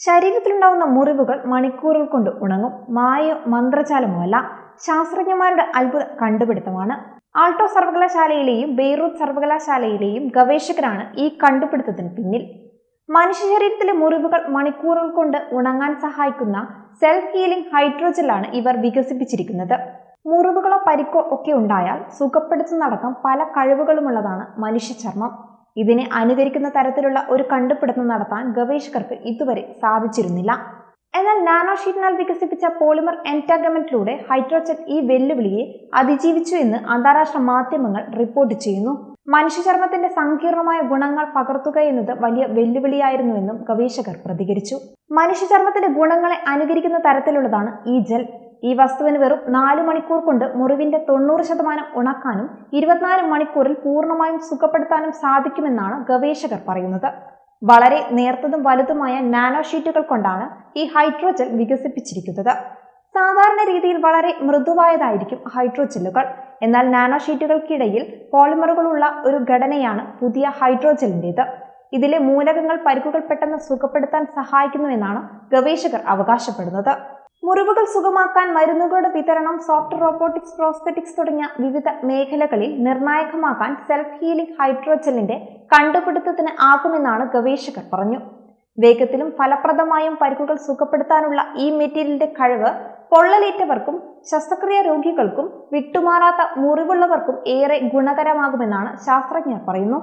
ശരീരത്തിലുണ്ടാവുന്ന മുറിവുകൾ മണിക്കൂറുകൾ കൊണ്ട് ഉണങ്ങും. മായോ മന്ത്രജാലമോ അല്ല. ശാസ്ത്രജ്ഞന്മാരുടെ അത്ഭുത കണ്ടുപിടുത്തമാണ്. ആൾട്ടോ സർവകലാശാലയിലെയും ബെയ്റൂത്ത് സർവകലാശാലയിലെയും ഗവേഷകരാണ് ഈ കണ്ടുപിടുത്തത്തിന് പിന്നിൽ. മനുഷ്യ ശരീരത്തിലെ മുറിവുകൾ മണിക്കൂറുകൾ കൊണ്ട് ഉണങ്ങാൻ സഹായിക്കുന്ന സെൽഫ് ഹീലിംഗ് ഹൈഡ്രോജലാണ് ഇവർ വികസിപ്പിച്ചിരിക്കുന്നത്. മുറിവുകളോ പരിക്കോ ഒക്കെ ഉണ്ടായാൽ സുഖപ്പെടുത്തുന്നതടക്കം പല കഴിവുകളുമുള്ളതാണ് മനുഷ്യ ചർമ്മം. ഇതിനെ അനുകരിക്കുന്ന തരത്തിലുള്ള ഒരു കണ്ടുപിടുത്തം നടത്താൻ ഗവേഷകർക്ക് ഇതുവരെ സാധിച്ചിരുന്നില്ല. എന്നാൽ നാനോ ഷീറ്റിനാൽ വികസിപ്പിച്ച പോളിമർ എന്റാഗമെന്റിലൂടെ ഹൈഡ്രോജൻ ഈ വെല്ലുവിളിയെ അതിജീവിച്ചു എന്ന് അന്താരാഷ്ട്ര മാധ്യമങ്ങൾ റിപ്പോർട്ട് ചെയ്യുന്നു. മനുഷ്യ ചർമ്മത്തിന്റെ സങ്കീർണമായ ഗുണങ്ങൾ പകർത്തുക എന്നത് വലിയ വെല്ലുവിളിയായിരുന്നുവെന്നും ഗവേഷകർ പ്രതികരിച്ചു. മനുഷ്യ ചർമ്മത്തിന്റെ ഗുണങ്ങളെ അനുകരിക്കുന്ന തരത്തിലുള്ളതാണ് ഈ ജെൽ. ഈ വസ്തുവിന് വെറും നാല് മണിക്കൂർ കൊണ്ട് മുറിവിന്റെ തൊണ്ണൂറ് ശതമാനം ഉണക്കാനും ഇരുപത്തിനാല് മണിക്കൂറിൽ പൂർണമായും സുഖപ്പെടുത്താനും സാധിക്കുമെന്നാണ് ഗവേഷകർ പറയുന്നത്. വളരെ നേർത്തതും വലുതുമായ നാനോ ഷീറ്റുകൾ കൊണ്ടാണ് ഈ ഹൈഡ്രോജൽ വികസിപ്പിച്ചിരിക്കുന്നത്. സാധാരണ രീതിയിൽ വളരെ മൃദുവായതായിരിക്കും ഹൈഡ്രോജെല്ലുകൾ. എന്നാൽ നാനോ ഷീറ്റുകൾക്കിടയിൽ പോളിമറുകളുള്ള ഒരു ഘടനയാണ് പുതിയ ഹൈഡ്രോജലിന്റെത് ഇതിലെ മൂലകങ്ങൾ പരിക്കുകൾ പെട്ടെന്ന് സുഖപ്പെടുത്താൻ സഹായിക്കുന്നുവെന്നാണ് ഗവേഷകർ അവകാശപ്പെടുന്നത്. മുറിവുകൾ സുഖമാക്കാൻ മരുന്നുകളുടെ വിതരണം സോഫ്റ്റ് റോബോട്ടിക്സ് പ്രോസ്തറ്റിക്സ് തുടങ്ങിയ വിവിധ മേഖലകളിൽ നിർണായകമാക്കാൻ സെൽഫ് ഹീലിംഗ് ഹൈഡ്രോജലിന്റെ കണ്ടുപിടുത്തത്തിന് ആകുമെന്നാണ് ഗവേഷകർ പറഞ്ഞു. വേഗത്തിലും ഫലപ്രദമായും പരിക്കുകൾ സുഖപ്പെടുത്താനുള്ള ഈ മെറ്റീരിയലിന്റെ കഴിവ് പൊള്ളലേറ്റവർക്കും ശസ്ത്രക്രിയ രോഗികൾക്കും വിട്ടുമാറാത്ത മുറിവുള്ളവർക്കും ഏറെ ഗുണകരമാകുമെന്നാണ് ശാസ്ത്രജ്ഞർ പറയുന്നു.